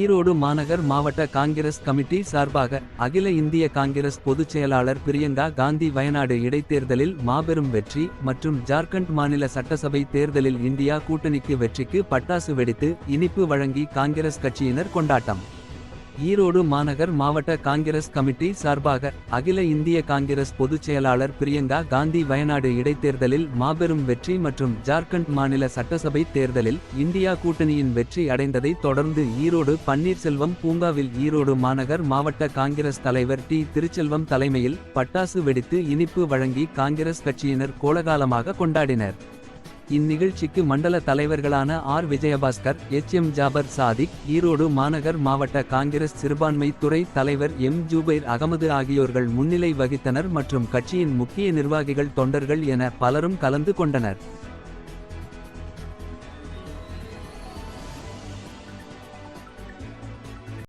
ஈரோடு மாநகர் மாவட்ட காங்கிரஸ் கமிட்டி சார்பாக அகில இந்திய காங்கிரஸ் பொதுச் செயலாளர் பிரியங்கா காந்தி வயநாடு இடைத்தேர்தலில் மாபெரும் வெற்றி மற்றும் ஜார்க்கண்ட் மாநில சட்டசபை தேர்தலில் இந்தியா கூட்டணிக்கு வெற்றிக்கு பட்டாசு வெடித்து இனிப்பு வழங்கி காங்கிரஸ் கட்சியினர் கொண்டாட்டம். ஈரோடு மாநகர் மாவட்ட காங்கிரஸ் கமிட்டி சார்பாக அகில இந்திய காங்கிரஸ் பொதுச் செயலாளர் பிரியங்கா காந்தி வயநாடு இடைத்தேர்தலில் மாபெரும் வெற்றி மற்றும் ஜார்க்கண்ட் மாநில சட்டசபை தேர்தலில் இந்தியா கூட்டணியின் வெற்றி அடைந்ததை தொடர்ந்து ஈரோடு பன்னீர்செல்வம் பூங்காவில் ஈரோடு மாநகர் மாவட்ட காங்கிரஸ் தலைவர் டி. திருச்செல்வம் தலைமையில் பட்டாசு வெடித்து இனிப்பு வழங்கி காங்கிரஸ் கட்சியினர் கோலகாலமாக கொண்டாடினர். இந்நிகழ்ச்சிக்கு மண்டல தலைவர்களான R. Vijayabaskar H. M. Jafar Sadiq Erode மாநகர் மாவட்ட காங்கிரஸ் சிறுபான்மை துறை தலைவர் எம். ஜூபைர் அகமது ஆகியோர்கள் முன்னிலை வகித்தனர் மற்றும் கட்சியின் முக்கிய நிர்வாகிகள் தொண்டர்கள் என பலரும் கலந்து கொண்டனர்.